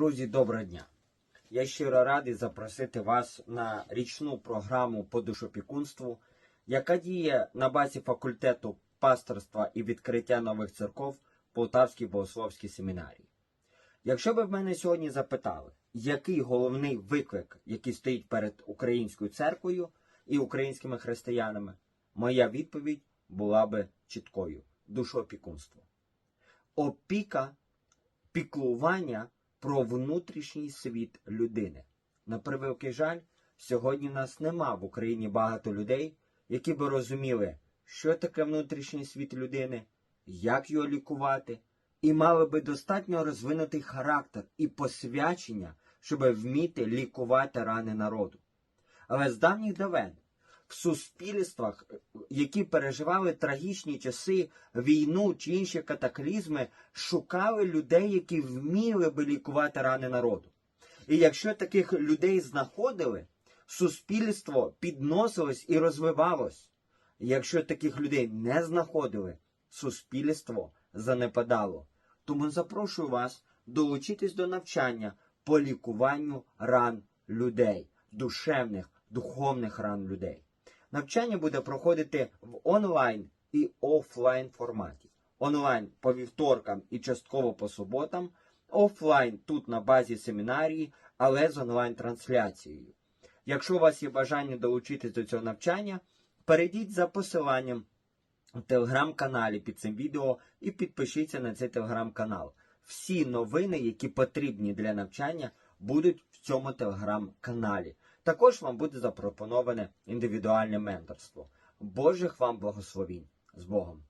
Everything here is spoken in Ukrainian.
Друзі, доброго дня! Я щиро радий запросити вас на річну програму по душопікунству, яка діє на базі факультету пасторства і відкриття нових церков Полтавській богословській семінарії. Якщо ви в мене сьогодні запитали, який головний виклик, який стоїть перед українською церквою і українськими християнами, моя відповідь була би чіткою: душоопікунство. Опіка, піклування про внутрішній світ людини. На превеликий жаль, сьогодні в нас нема в Україні багато людей, які би розуміли, що таке внутрішній світ людини, як його лікувати, і мали би достатньо розвинутий характер і посвячення, щоб вміти лікувати рани народу. Але з давніх давен в суспільствах, які переживали трагічні часи, війну чи інші катаклізми, шукали людей, які вміли би лікувати рани народу. І якщо таких людей знаходили, суспільство підносилось і розвивалось. Якщо таких людей не знаходили, суспільство занепадало. Тому запрошую вас долучитись до навчання по лікуванню ран людей, душевних, духовних ран людей. Навчання буде проходити в онлайн і офлайн форматі. Онлайн по вівторкам і частково по суботам, офлайн тут на базі семінарії, але з онлайн-трансляцією. Якщо у вас є бажання долучитись до цього навчання, перейдіть за посиланням в телеграм-каналі під цим відео і підпишіться на цей телеграм-канал. Всі новини, які потрібні для навчання, будуть в цьому телеграм-каналі. Також вам буде запропоноване індивідуальне менторство. Божих вам благословінь з Богом!